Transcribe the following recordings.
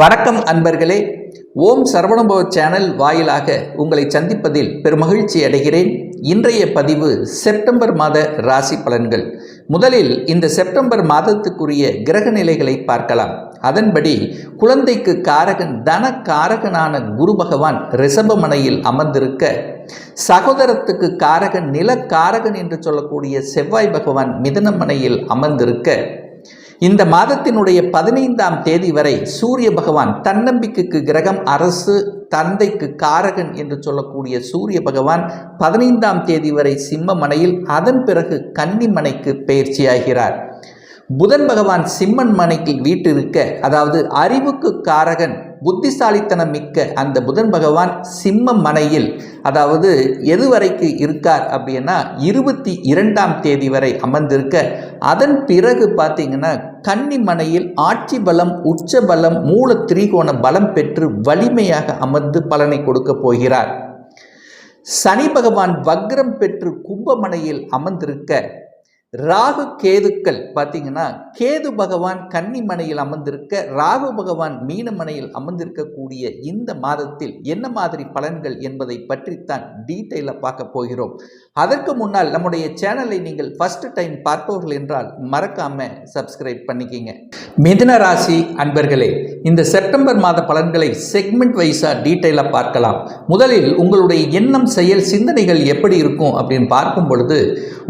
வணக்கம் அன்பர்களே. ஓம் சரவணபவ சேனல் வாயிலாக உங்களை சந்திப்பதில் பெருமகிழ்ச்சி அடைகிறேன். இன்றைய பதிவு செப்டம்பர் மாத ராசி பலன்கள். முதலில் இந்த செப்டம்பர் மாதத்துக்குரிய கிரக நிலைகளை பார்க்கலாம். அதன்படி குழந்தைக்கு காரகன் தன காரகனான குரு பகவான் ரிஷபமனையில் அமர்ந்திருக்க சகோதரத்துக்கு காரகன் நிலக்காரகன் என்று சொல்லக்கூடிய செவ்வாய் பகவான் மிதனமனையில் அமர்ந்திருக்க இந்த மாதத்தினுடைய பதினைந்தாம் தேதி வரை சூரிய பகவான் தன்னம்பிக்கைக்கு கிரகம் அரசு தந்தைக்கு காரகன் என்று சொல்லக்கூடிய சூரிய பகவான் பதினைந்தாம் தேதி வரை சிம்மமனையில் அதன் பிறகு கன்னிமனைக்கு பயிற்சியாகிறார். புதன் பகவான் சிம்மன் மனைக்கு வீட்டிருக்க அதாவது அறிவுக்கு காரகன் புத்திசாலித்தனம் மிக்க அந்த புதன் பகவான் சிம்ம மனையில் அதாவது எதுவரைக்கு இருக்கார் அப்படின்னா இருபத்தி இரண்டாம் தேதி வரை அமர்ந்திருக்க அதன் பிறகு பார்த்தீங்கன்னா கன்னி மனையில் ஆட்சி பலம் உச்ச பலம் மூல திரிகோண பலம் பெற்று வலிமையாக அமர்ந்து பலனை கொடுக்க போகிறார். சனி பகவான் வக்ரம் பெற்று கும்பமனையில் அமர்ந்திருக்க ராகு கேதுக்கள் பார்த்தீங்கன்னா கேது பகவான் கன்னிமனையில் அமர்ந்திருக்க ராகு பகவான் மீனமனையில் அமர்ந்திருக்கக்கூடிய இந்த மாதத்தில் என்ன மாதிரி பலன்கள் என்பதை பற்றித்தான் டீட்டெயிலாக பார்க்க போகிறோம். அதற்கு முன்னால் நம்முடைய சேனலை நீங்கள் ஃபர்ஸ்ட் டைம் பார்ப்பவர்கள் என்றால் மறக்காம சப்ஸ்கிரைப் பண்ணிக்கிங்க. மிதுன ராசி அன்பர்களே இந்த செப்டம்பர் மாத பலன்களை செக்மெண்ட் வைஸாக டீட்டெயிலாக பார்க்கலாம். முதலில் உங்களுடைய எண்ணம் செயல் சிந்தனைகள் எப்படி இருக்கும் அப்படின்னு பார்க்கும் பொழுது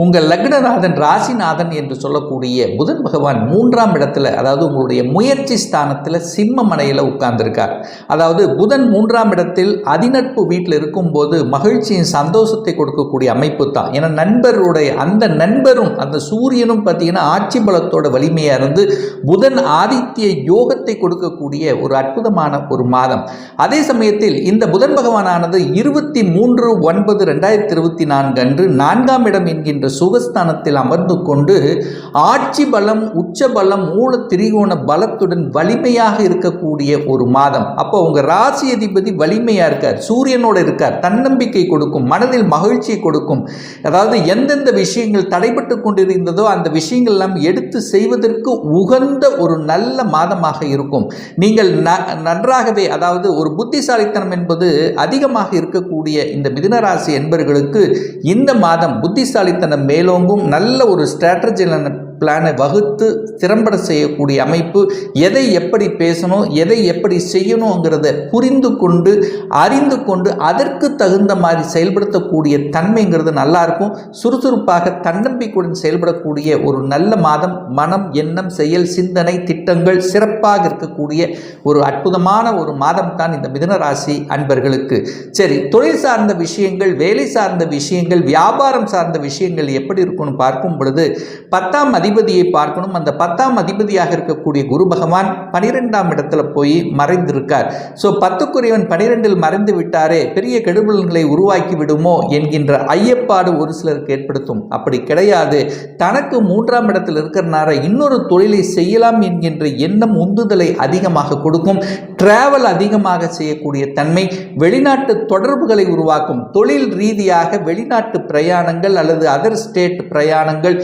உங்கள் லக்னநாதன் ராசிநாதன் என்று சொல்லக்கூடிய புதன் பகவான் மூன்றாம் இடத்துல அதாவது உங்களுடைய முயற்சி ஸ்தானத்தில் சிம்ம மனையில் உட்கார்ந்திருக்கார். அதாவது புதன் மூன்றாம் இடத்தில் அதிநட்பு வீட்டில் இருக்கும்போது மகிழ்ச்சியின் சந்தோஷத்தை கொடுக்கக்கூடிய அமைப்பு தான். ஏன்னா நண்பருடைய அந்த நண்பரும் அந்த சூரியனும் பார்த்தீங்கன்னா ஆட்சி பலத்தோட வலிமையாக இருந்து புதன் ஆதித்ய யோகத்தை கொடுக்கக்கூடிய ஒரு அற்புதமான ஒரு மாதம். அதே சமயத்தில் இந்த புதன் பகவானானது இருபத்தி மூன்று ஒன்பது ரெண்டாயிரத்தி இருபத்தி நான்கு அன்று நான்காம் இடம் என்கின்ற சுகஸ்தானத்தில் அமர்ந்து கொண்டு ஆட்சி பலம் உச்ச பலம் மூல திரிகோண பலத்துடன் வலிமையாக இருக்கக்கூடிய ஒரு மாதம். அப்போ உங்க ராசி அதிபதி வலிமையா இருக்கார். சூரியனோட இருக்கார். தன்னம்பிக்கை கொடுக்கும் மனதில் மகிழ்ச்சியை கொடுக்கும். அதாவது எந்தெந்த விஷயங்கள் தடைபட்டு கொண்டிருந்ததோ அந்த விஷயங்கள் எல்லாம் எடுத்து செய்வதற்கு உகந்த ஒரு நல்ல மாதமாக இருக்கும். நீங்கள் ந- நன்றாகவே அதாவது ஒரு புத்திசாலித்தனம் என்பது அதிகமாக இருக்கக்கூடிய இந்த மிதுனராசி என்பர்களுக்கு இந்த மாதம் புத்திசாலித்தனம் மேலோங்கும் நல்ல ஒரு ஸ்ட்ராட்டஜியான பிளானை வகுத்து திறம்பட செய்யக்கூடிய அமைப்பு எதை எப்படி பேசணும் எதை எப்படி செய்யணுங்கிறத புரிந்து கொண்டு அறிந்து கொண்டு அதற்கு தகுந்த மாதிரி செயல்படுத்தக்கூடிய தன்மைங்கிறது நல்லாயிருக்கும் சுறுசுறுப்பாக தன்னம்பிக்கையுடன் செயல்படக்கூடிய ஒரு நல்ல மாதம் மனம் எண்ணம் செயல் சிந்தனை திட்டங்கள் சிறப்பாக இருக்கக்கூடிய ஒரு அற்புதமான ஒரு மாதம் தான் இந்த மிதனராசி அன்பர்களுக்கு. சரி தொழில் சார்ந்த விஷயங்கள் வேலை சார்ந்த விஷயங்கள் வியாபாரம் சார்ந்த விஷயங்கள் எப்படி இருக்கும்னு பார்க்கும் பொழுது பத்தாம் அதிபதியை பார்க்கணும். அந்த பத்தாம் அதிபதியாக இருக்கக்கூடிய குரு பகவான் பனிரெண்டாம் இடத்துல போய் மறைந்திருக்கார். ஸோ பத்துக்குரியவன் பனிரெண்டில் மறைந்து விட்டாரே பெரிய கெடுபலன்களை உருவாக்கி விடுமோ என்கின்ற ஐயப்பாடு ஒரு சிலருக்கு ஏற்படுத்தும். அப்படி கிடையாது. தனக்கு மூன்றாம் இடத்தில் இருக்கிறனால இன்னொரு தொழிலை செய்யலாம் என்கின்ற எண்ணம் உந்துதலை அதிகமாக கொடுக்கும். டிராவல் அதிகமாக செய்யக்கூடிய தன்மை வெளிநாட்டு தொடர்புகளை உருவாக்கும். தொழில் ரீதியாக வெளிநாட்டு பிரயாணங்கள் அல்லது அதர் ஸ்டேட் பிரயாணங்கள்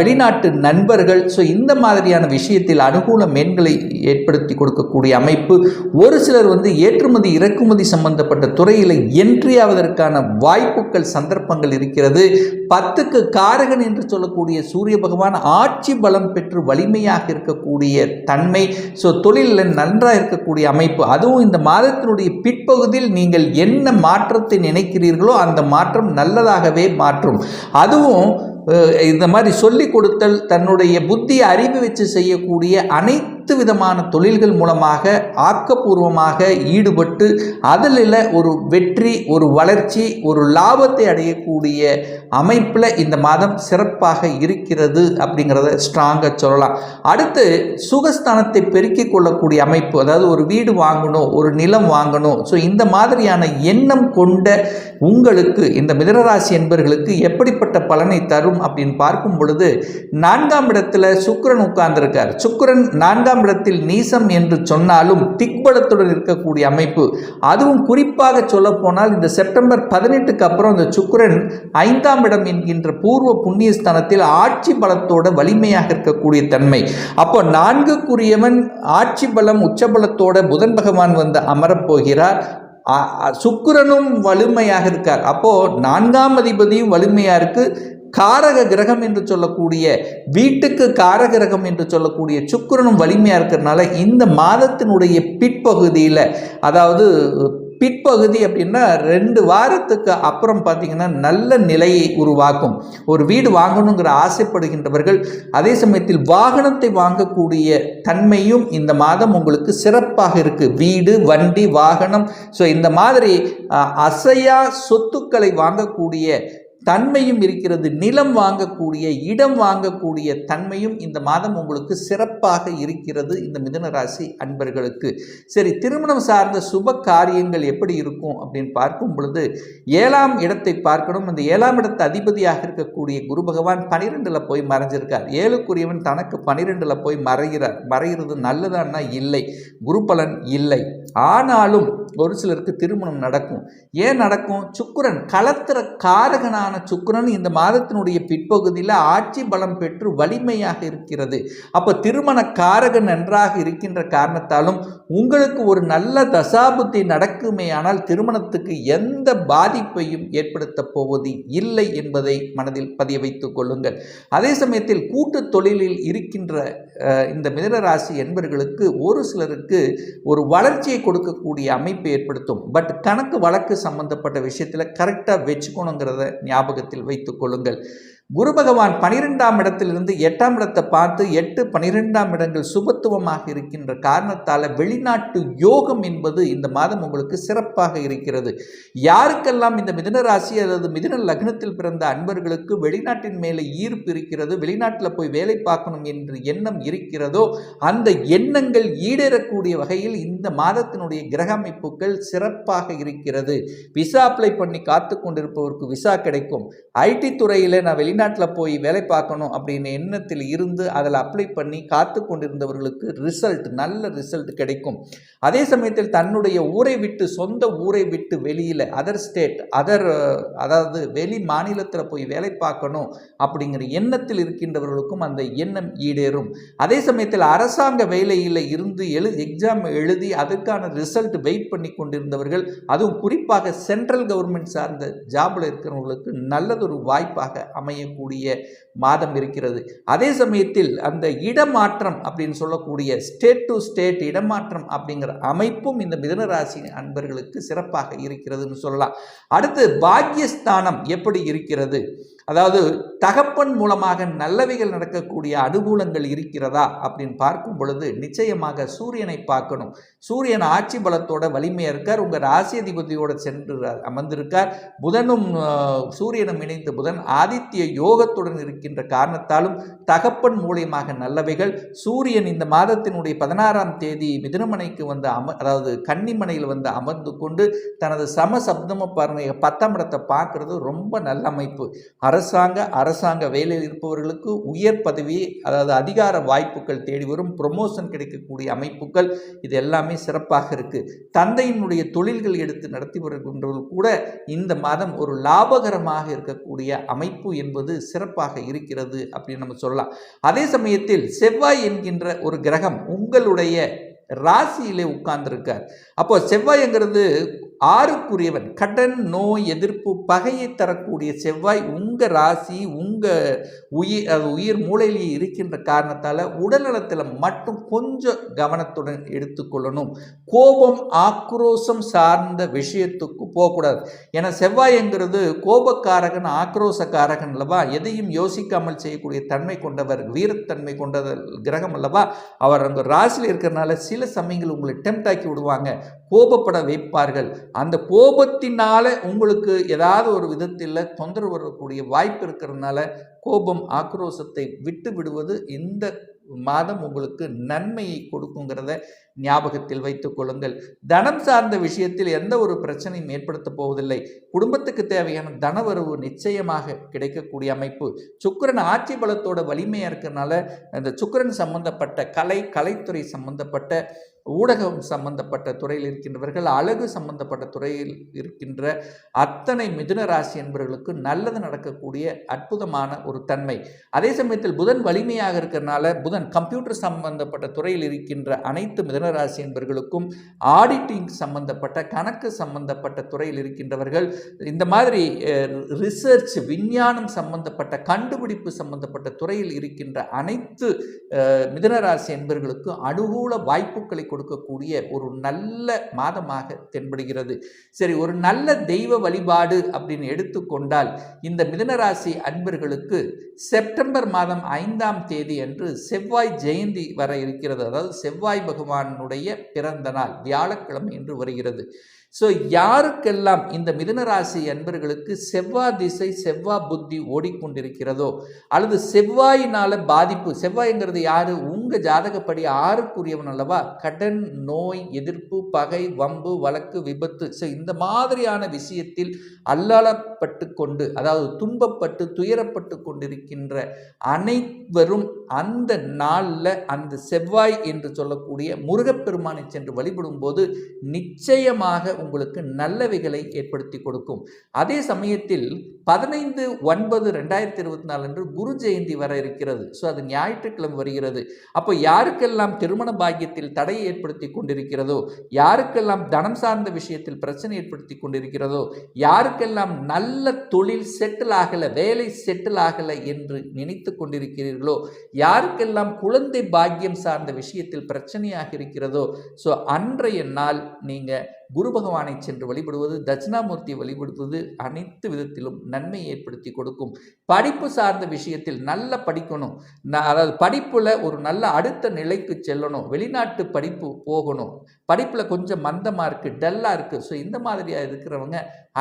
வெளிநாட்டு நண்பர்கள். ஸோ இந்த மாதிரியான விஷயத்தில் அனுகூல மேன்களை ஏற்படுத்தி கொடுக்கக்கூடிய அமைப்பு ஒரு சிலர் வந்து ஏற்றுமதி இறக்குமதி சம்பந்தப்பட்ட துறையில் என்ட்ரி ஆவதற்கான வாய்ப்புகள் சந்தர்ப்பங்கள் இருக்கிறது. பத்துக்கு காரகன் என்று சொல்லக்கூடிய சூரிய பகவான் ஆட்சி பலம் பெற்று வலிமையாக இருக்கக்கூடிய தன்மை ஸோ தொழிலில் நன்றாக இருக்கக்கூடிய அமைப்பு. அதுவும் இந்த மாதத்தினுடைய பிற்பகுதியில் நீங்கள் என்ன மாற்றத்தை நினைக்கிறீர்களோ அந்த மாற்றம் நல்லதாகவே மாற்றும். அதுவும் இந்த மாதிரி சொல்லி கொடுத்தல் தன்னுடைய புத்தி அறிவு வச்சு செய்யக்கூடிய அனைத்து விதமான தொழில்கள் மூலமாக ஆக்கப்பூர்வமாக ஈடுபட்டு அதில் ஒரு வெற்றி ஒரு வளர்ச்சி ஒரு லாபத்தை அடையக்கூடிய அமைப்பில் இந்த மாதம் சிறப்பாக இருக்கிறது அப்படிங்கிறத ஸ்ட்ராங்காக சொல்லலாம். அடுத்து சுகஸ்தானத்தை பெருக்கிக் கொள்ளக்கூடிய அமைப்பு அதாவது ஒரு வீடு வாங்கணும் ஒரு நிலம் வாங்கணும். ஸோ இந்த மாதிரியான எண்ணம் கொண்ட உங்களுக்கு இந்த மிதனராசி என்பர்களுக்கு எப்படிப்பட்ட பலனை தரும் அப்படின்னு பார்க்கும் பொழுது நான்காம் இடத்துல சுக்கரன் உட்கார்ந்திருக்கார். சுக்கிரன் நான்காம் நான்காம் இடத்தில் நீசம் என்று சொன்னாலும் திக்பலத்துடன் இருக்கக்கூடிய அமைப்பு. அதுவும் குறிப்பாக சொல்லப்போனால் இந்த செப்டம்பர் பதினெட்டுக்கு அப்புறம் இந்த சுக்கரன் ஐந்தாம் இடம் என்கின்ற பூர்வ புண்ணிய ஸ்தானத்தில் ஆட்சி பலத்தோட வலிமையாக இருக்கக்கூடிய தன்மை. அப்போ நான்குக்குரியவன் ஆட்சி பலம் உச்சபலத்தோட புதன் பகவான் வந்து அமரப்போகிறார் போகிறார். சுக்கிரனும் வலிமையாக இருக்கார். அப்போ நான்காம் அதிபதியும் வலிமையா இருக்கு. காரக கிரகம் என்று சொல்லக்கூடிய வீட்டுக்கு கார கிரகம் என்று சொல்லக்கூடிய சுக்கிரனும் வலிமையாக இருக்கிறதுனால இந்த மாதத்தினுடைய பிற்பகுதியில் அதாவது பிற்பகுதி அப்படின்னா ரெண்டு வாரத்துக்கு அப்புறம் பார்த்தீங்கன்னா நல்ல நிலையை உருவாக்கும். ஒரு வீடு வாங்கணுங்கிற ஆசைப்படுகின்றவர்கள் அதே சமயத்தில் வாகனத்தை வாங்கக்கூடிய தன்மையும் இந்த மாதம் உங்களுக்கு சிறப்பாக இருக்குது வீடு வண்டி வாகனம். ஸோ இந்த மாதிரி அசையா சொத்துக்களை வாங்கக்கூடிய தன்மையும் இருக்கிறது நிலம் வாங்கக்கூடிய இடம் வாங்கக்கூடிய தன்மையும் இந்த மாதம் உங்களுக்கு சிறப்பாக இருக்கிறது இந்த மிதனராசி அன்பர்களுக்கு. சரி திருமணம் சார்ந்த சுப காரியங்கள் எப்படி இருக்கும் அப்படின்னு பார்க்கும் பொழுது ஏழாம் இடத்தை பார்க்கணும். அந்த ஏழாம் இடத்து அதிபதியாக இருக்கக்கூடிய குரு பகவான் பனிரெண்டில் போய் மறைஞ்சிருக்கார். ஏழுக்குரியவன் தனக்கு பனிரெண்டில் போய் மறைகிறார். மறைகிறது நல்லதான்னா இல்லை குரு பலன் இல்லை. ஆனாலும் ஒரு சிலருக்கு திருமணம் நடக்கும். ஏன் நடக்கும்? சுக்கிரன் களத்திர காரகனான சுக்கிரன் இந்த மாதத்தினுடைய பிற்பகுதியில் ஆட்சி பலம் பெற்று வலிமையாக இருக்கிறது. அப்போ திருமண காரகன் நன்றாக இருக்கின்ற காரணத்தாலும் உங்களுக்கு ஒரு நல்ல தசாபுத்தி நடக்குமே ஆனால் திருமணத்துக்கு எந்த பாதிப்பையும் ஏற்படுத்தப் போவது இல்லை என்பதை மனதில் பதிய வைத்துக் கொள்ளுங்கள். அதே சமயத்தில் கூட்டு தொழிலில் இருக்கின்ற இந்த மிதனராசி என்பர்களுக்கு ஒரு சிலருக்கு ஒரு வளர்ச்சியை கொடுக்கக்கூடிய அமைப்பு ஏற்படுத்தும். பட் கணக்கு வழக்கு சம்பந்தப்பட்ட விஷயத்தில் கரெக்டாக வச்சுக்கணுங்கிறத ஞாபகத்தில் வைத்துக் கொள்ளுங்கள். குரு பகவான் பனிரெண்டாம் இடத்திலிருந்து எட்டாம் இடத்தை பார்த்து எட்டு பனிரெண்டாம் இடங்கள் சுபத்துவமாக இருக்கின்ற காரணத்தால் வெளிநாட்டு யோகம் என்பது இந்த மாதம் உங்களுக்கு சிறப்பாக இருக்கிறது. யாருக்கெல்லாம் இந்த மிதன ராசி அல்லது மிதன லக்னத்தில் பிறந்த அன்பர்களுக்கு வெளிநாட்டின் மேலே ஈர்ப்பு இருக்கிறது வெளிநாட்டில் போய் வேலை பார்க்கணும் என்று எண்ணம் இருக்கிறதோ அந்த எண்ணங்கள் ஈடேறக்கூடிய வகையில் இந்த மாதத்தினுடைய கிரக அமைப்புகள் சிறப்பாக இருக்கிறது. விசா அப்ளை பண்ணி காத்து கொண்டிருப்பவருக்கு விசா கிடைக்கும். ஐடி துறையில் நான் வெளிநாட்டில் போய் வேலை பார்க்கணும் அப்படின்னு எண்ணத்தில் இருந்து அதில் அப்ளை பண்ணி காத்து கொண்டிருந்தவர்களுக்கு ரிசல்ட் நல்ல ரிசல்ட் கிடைக்கும். அதே சமயத்தில் தன்னுடைய ஊரை விட்டு சொந்த ஊரை விட்டு வெளியில் அதர் ஸ்டேட் அதர் அதாவது வெளி மாநிலத்தில் போய் வேலை பார்க்கணும் அப்படிங்கிற எண்ணத்தில் இருக்கின்றவர்களுக்கும் அந்த எண்ணம் ஈடேறும். அதே சமயத்தில் அரசாங்க வேலையில் இருந்து எழு எக்ஸாம் எழுதி அதற்கான ரிசல்ட் வெயிட் பண்ணி கொண்டிருந்தவர்கள் அதுவும் குறிப்பாக சென்ட்ரல் கவர்மெண்ட் சார்ந்த ஜாபில் இருக்கிறவங்களுக்கு நல்லதொரு வாய்ப்பாக அமையக்கூடிய மாதம் இருக்கிறது. அதே சமயத்தில் அந்த இடமாற்றம் அப்படின்னு சொல்லக்கூடிய ஸ்டேட் டு ஸ்டேட் இடமாற்றம் அப்படிங்கிற அமைப்பும் இந்த மிதனராசி அன்பர்களுக்கு சிறப்பாக இருக்கிறதுன்னு சொல்லலாம். அடுத்து பாக்கியஸ்தானம் எப்படி இருக்கிறது? அதாவது தகப்பன் மூலமாக நல்லவைகள் நடக்கக்கூடிய அனுகூலங்கள் இருக்கிறதா அப்படின்னு பார்க்கும் பொழுது நிச்சயமாக சூரியனை பார்க்கணும். சூரியன் ஆட்சி பலத்தோட வலிமையாக இருக்கார். உங்கள் ராசியதிபதியோட சென்று அமர்ந்திருக்கார். புதனும் சூரியனும் இணைந்து புதன் ஆதித்ய யோகத்துடன் இருக்கின்ற காரணத்தாலும் தகப்பன் மூலியமாக நல்லவைகள். சூரியன் இந்த மாதத்தினுடைய பதினாறாம் தேதி மிதுனமனைக்கு வந்து அம அதாவது கன்னிமனையில் வந்து அமர்ந்து கொண்டு தனது சம சப்தம பார்வை பத்தாம் இடத்தை பார்க்கறது ரொம்ப நல்ல அமைப்பு. அரசாங்க அரசாங்க வேலையில் இருப்பவர்களுக்கு உயர் பதவி அதாவது அதிகார வாய்ப்புகள் தேடி வரும் ப்ரொமோஷன் கிடைக்கக்கூடிய அமைப்புகள் இது எல்லாமே சிறப்பாக இருக்கு. தந்தையினுடைய தொழில்கள் எடுத்து நடத்தி வருகின்றவர்கள் கூட இந்த மாதம் ஒரு லாபகரமாக இருக்கக்கூடிய அமைப்பு என்பது சிறப்பாக இருக்கிறது அப்படின்னு நம்ம சொல்லலாம். அதே சமயத்தில் செவ்வாய் என்கின்ற ஒரு கிரகம் உங்களுடைய ராசியிலே உட்கார்ந்துருக்கார். அப்போ செவ்வாய்ங்கிறது ஆறுக்குரியவன். கடன் நோய் எதிர்ப்பு பகையை தரக்கூடிய செவ்வாய் உங்கள் ராசி உங்கள் உயிர் அது உயிர் மூளையிலேயே இருக்கின்ற காரணத்தால் உடல்நலத்தில் மட்டும் கொஞ்சம் கவனத்துடன் எடுத்துக்கொள்ளணும். கோபம் ஆக்ரோஷம் சார்ந்த விஷயத்துக்கு போகக்கூடாது. ஏன்னா செவ்வாய்ங்கிறது கோபக்காரகன் ஆக்ரோஷக்காரகன் அல்லவா? எதையும் யோசிக்காமல் செய்யக்கூடிய தன்மை கொண்டவர் வீரத்தன்மை கொண்ட கிரகம் அல்லவா? அவர் அந்த ராசியில் இருக்கிறனால சில சமயங்கள் உங்களை டெம்ட் ஆக்கி விடுவாங்க. கோபப்பட வைப்பார்கள். அந்த கோபத்தினால உங்களுக்கு ஏதாவது ஒரு விதத்தில் தொந்தரவு வரக்கூடிய வாய்ப்பு இருக்கிறதுனால கோபம் ஆக்ரோஷத்தை விட்டு விடுவது இந்த மாதம் உங்களுக்கு நன்மையை கொடுக்குங்கிறத ஞாபகத்தில் வைத்துக் கொள்ளுங்கள். தனம் சார்ந்த விஷயத்தில் எந்த ஒரு பிரச்சனையும் ஏற்படுத்த போவதில்லை. குடும்பத்துக்கு தேவையான தனவரவு நிச்சயமாக கிடைக்கக்கூடிய அமைப்பு. சுக்கிரன் ஆட்சி பலத்தோட வலிமையாக இருக்கிறதுனால அந்த சுக்கிரன் சம்பந்தப்பட்ட கலை கலைத்துறை சம்பந்தப்பட்ட ஊடகம் சம்பந்தப்பட்ட துறையில் இருக்கின்றவர்கள் அழகு சம்பந்தப்பட்ட துறையில் இருக்கின்ற அத்தனை மிதுன ராசி என்பவர்களுக்கு நல்லது நடக்கக்கூடிய அற்புதமான ஒரு தன்மை. அதே சமயத்தில் புதன் வலிமையாக இருக்கிறனால புதன் கம்ப்யூட்டர் சம்பந்தப்பட்ட துறையில் இருக்கின்ற அனைத்து மிதன ராசி என்பவர்களுக்கும் ஆடிட்டிங் சம்பந்தப்பட்ட கணக்கு சம்பந்தப்பட்ட துறையில் இருக்கின்றவர்கள் இந்த மாதிரி ரிசர்ச் விஞ்ஞானம் சம்பந்தப்பட்ட கண்டுபிடிப்பு சம்பந்தப்பட்ட துறையில் இருக்கின்ற அனைத்து மிதனராசி மிதுன ராசி அனுகூல வாய்ப்புகளை கொடுக்கக்கூடிய ஒரு நல்ல மாதமாக தென்படுகிறது. சரி ஒரு நல்ல தெய்வ வழிபாடு அப்படின்னு எடுத்துக்கொண்டால் இந்த மிதனராசி அன்பர்களுக்கு செப்டம்பர் மாதம் ஐந்தாம் தேதி அன்று செவ்வாய் ஜெயந்தி வர இருக்கிறது. அதாவது செவ்வாய் பகவான் பகவானுடைய பிறந்த நாள் வியாழக்கிழமை என்று வருகிறது. ஸோ யாருக்கெல்லாம் இந்த மிதுனராசி அன்பர்களுக்கு செவ்வாய் திசை செவ்வாய் புத்தி ஓடிக்கொண்டிருக்கிறதோ அல்லது செவ்வாயினால பாதிப்பு செவ்வாய்ங்கிறது யாரு? உங்க ஜாதகப்படி ஆறுக்குரியவன் அல்லவா? கடன் நோய் எதிர்ப்பு பகை வம்பு வழக்கு விபத்து. ஸோ இந்த மாதிரியான விஷயத்தில் அல்லாளப்பட்டு கொண்டு அதாவது துன்பப்பட்டு துயரப்பட்டு கொண்டிருக்கின்ற அனைவரும் அந்த நாளில் அந்த செவ்வாய் என்று சொல்லக்கூடிய முருகப்பெருமானை சென்று வழிபடும் போது நிச்சயமாக உங்களுக்கு நல்லவைகளை ஏற்படுத்தி கொடுக்கும். அதே சமயத்தில் பதினைந்து ஒன்பது ரெண்டாயிரத்தி இருபத்தி நாலு அன்று குரு ஜெயந்தி வர இருக்கிறது. ஸோ அது ஞாயிற்றுக்கிழமை வருகிறது. அப்போ யாருக்கெல்லாம் திருமண பாக்கியத்தில் தடையை ஏற்படுத்தி கொண்டிருக்கிறதோ யாருக்கெல்லாம் தனம் சார்ந்த விஷயத்தில் பிரச்சனை ஏற்படுத்தி கொண்டிருக்கிறதோ யாருக்கெல்லாம் நல்ல தொழில் செட்டில் ஆகலை வேலை செட்டில் ஆகலை என்று நினைத்து கொண்டிருக்கிறீர்களோ யாருக்கெல்லாம் குழந்தை பாக்கியம் சார்ந்த விஷயத்தில் பிரச்சனையாக இருக்கிறதோ ஸோ அன்றைய நாள் நீங்கள் குரு பகவானை சென்று வழிபடுவது தட்சிணாமூர்த்தி வழிபடுவது அனைத்து விதத்திலும் நன்மை ஏற்படுத்தி கொடுக்கும். படிப்பு சார்ந்த விஷயத்தில் நல்லா படிக்கணும். அதாவது படிப்பில் ஒரு நல்ல அடுத்த நிலைக்கு செல்லணும். வெளிநாட்டு படிப்பு போகணும். படிப்பில் கொஞ்சம் மந்தமாக இருக்குது டல்லாக இருக்குது ஸோ இந்த மாதிரியாக இருக்கிறவங்க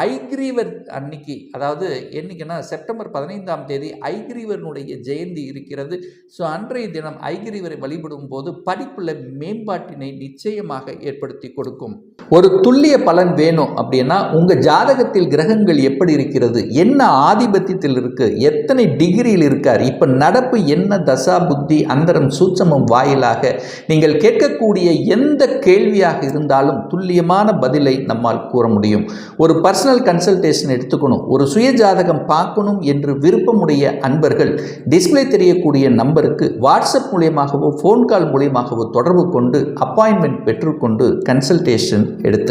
ஐக்ரீவர் அன்னைக்கு அதாவது என்னைக்குன்னா செப்டம்பர் பதினைந்தாம் தேதி ஐக்ரீவரனுடைய ஜெயந்தி இருக்கிறது. ஸோ அன்றைய தினம் ஐக்ரீவரை வழிபடும் போது படிப்பில் மேம்பாட்டினை நிச்சயமாக ஏற்படுத்தி கொடுக்கும். ஒரு துல்லிய பலன் வேணும் அப்படின்னா உங்கள் ஜாதகத்தில் கிரகங்கள் எப்படி இருக்கிறது? என்ன ஆதிபத்தியத்தில் இருக்குது எத்தனை டிகிரியில் இருக்கார்? இப்போ நடப்பு என்ன தசா புத்தி அந்தரம் சூட்சமம் வாயிலாக நீங்கள் கேட்கக்கூடிய எந்த கேள்வியாக இருந்தாலும் துல்லியமான பதிலை நம்மால் கூற முடியும். ஒரு பர்சனல் கன்சல்டேஷன் எடுத்துக்கணும். ஒரு சுய ஜாதகம் பார்க்கணும் என்று விருப்பமுடைய அன்பர்கள் டிஸ்ப்ளே தெரியக்கூடிய நம்பருக்கு வாட்ஸ்அப் மூலியமாகவோ ஃபோன் கால் மூலியமாகவோ தொடர்பு கொண்டு அப்பாயின்மெண்ட் பெற்றுக்கொண்டு கன்சல்டேஷன் எடுத்து